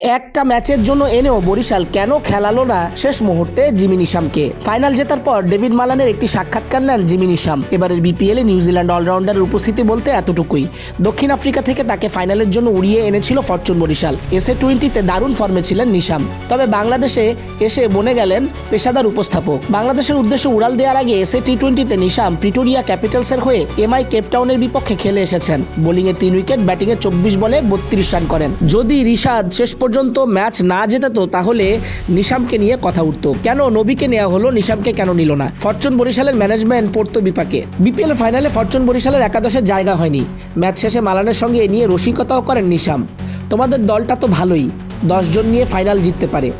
একটা ম্যাচের জন্য এনেও বরিশাল কেন খেলালো না শেষ মুহূর্তে জিমি নিশামকে? ফাইনাল জেতার পর ডেভিড মালানের একটি সাক্ষাৎকার নেন জিমি নিশাম। এবারের বিপিএলে নিউজিল্যান্ড অলরাউন্ডারের উপস্থিতি বলতে এতটুকুই। দক্ষিণ আফ্রিকা থেকে তাকে ফাইনালের জন্য উড়িয়ে এনেছিল ফরচুন বরিশাল। এসে টোয়েন্টিতে দারুণ ফর্মে ছিলেন নিশাম। তবে বাংলাদেশে এসে বনে গেলেন পেশাদার উপস্থাপক। বাংলাদেশের উদ্দেশ্যে উড়াল দেওয়ার আগে এসে টি টোয়েন্টিতে নিশাম প্রিটোরিয়া ক্যাপিটালসের হয়ে এমআই কেপটাউনের বিপক্ষে খেলে এসেছেন। বোলিংয়ে তিন উইকেট, ব্যাটিংয়ে চব্বিশ বলে বত্রিশ রান করেন। যদি রিশাদ শেষ পর্যন্ত ম্যাচ না জেতাতো তাহলে নিশামকে নিয়ে কথা উঠতো। কেন নবীকে নেওয়া হলো, নিশামকে কেন নিল না? ফরচুন বরিশালের ম্যানেজমেন্ট পড়তো বিপাকে। বিপিএল ফাইনালে ফরচুন বরিশালের একাদশের জায়গা হয়নি। ম্যাচ শেষে মালানের সঙ্গে এ নিয়ে রসিকতাও করেন নিশাম। তোমাদের দলটা তো ভালোই দশজন নিয়ে ফাইনাল জিততে পারে।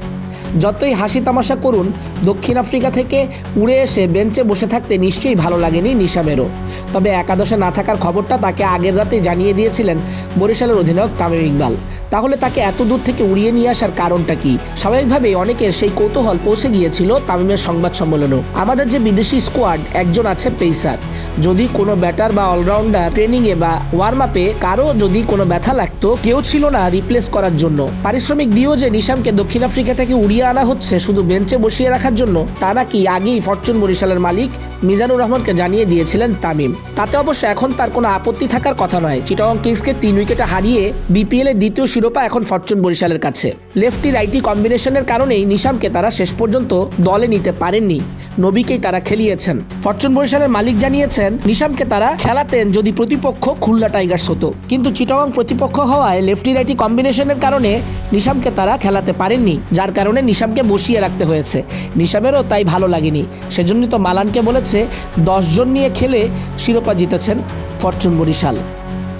যতই হাসি তামাশা করুন, দক্ষিণ আফ্রিকা থেকে উড়ে এসে বেঞ্চে বসে থাকতে নিশ্চয়ই ভালো লাগেনি নিশামেরও। তবে একাদশে না থাকার খবরটা তাকে আগের রাতে জানিয়ে দিয়েছিলেন বরিশালের অধিনায়ক তামিম ইকবাল। তাহলে তাকে এত দূর থেকে উড়িয়ে নিয়ে আসার কারণটা কি? স্বাভাবিকভাবেই অনেকের সেই কৌতূহল পৌঁছে গিয়েছিল তামিমের সংবাদ সম্মেলনেও। আমাদের যে বিদেশি স্কোয়াড একজন আছে পেসার যদি কোনো ব্যাটার বা অলরাউন্ডার ট্রেনিংয়ে বা ওয়ার্ম আপে কারও যদি কোনো ব্যথা লাগতো, কেউ ছিল না রিপ্লেস করার জন্য। পারিশ্রমিক দিয়েও যে নিশামকে দক্ষিণ আফ্রিকা থেকে উড়িয়ে আনা হচ্ছে শুধু বেঞ্চে বসিয়ে রাখার জন্য, তা নাকি আগেই ফরচুন বরিশালের মালিক মিজানুর রহমানকে জানিয়ে দিয়েছিলেন তামিম। তাতে অবশ্য এখন তার কোনো আপত্তি থাকার কথা নয়। চিটাগং কিংসকে তিন উইকেটে হারিয়ে বিপিএল এর দ্বিতীয় শিরোপা এখন ফরচুন বরিশালের কাছে। লেফটি রাইটি কম্বিনেশনের কারণেই নিশামকে তারা শেষ পর্যন্ত দলে নিতে পারেননি। নবীকেই তারা খেলিয়েছেন। ফরচুন বরিশালের মালিক জানিয়েছেন, নিশামকে তারা খেলাতেন যদি প্রতিপক্ষ খুলনা টাইগার্স হতো। কিন্তু চিটাগং প্রতিপক্ষ হওয়ায় লেফটি রাইটি কম্বিনেশনের কারণে নিশামকে তারা খেলাতে পারেননি, যার কারণে নিশামকে বসিয়ে রাখতে হয়েছে। নিশামেরও তাই ভালো লাগেনি। সেজন্যই তো মালানকে বলেছে দশজন নিয়ে খেলে শিরোপা জিতেছেন ফরচুন বরিশাল।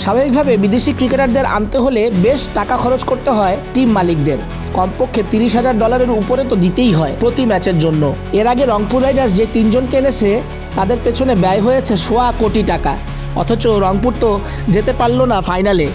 স্বাভাবিকভাবে বিদেশি ক্রিকেটারদের আনতে হলে বেশ টাকা খরচ করতে হয় টিম মালিকদের। কমপক্ষে তিরিশ হাজার ডলারের উপরে তো দিতেই হয় প্রতি ম্যাচের জন্য। এর আগে রংপুর রাইডার্স যে তিনজনকে এনেছে, তাদের পেছনে ব্যয় হয়েছে সোয়া কোটি টাকা। অথচ রংপুর তো যেতে পারল না ফাইনালে।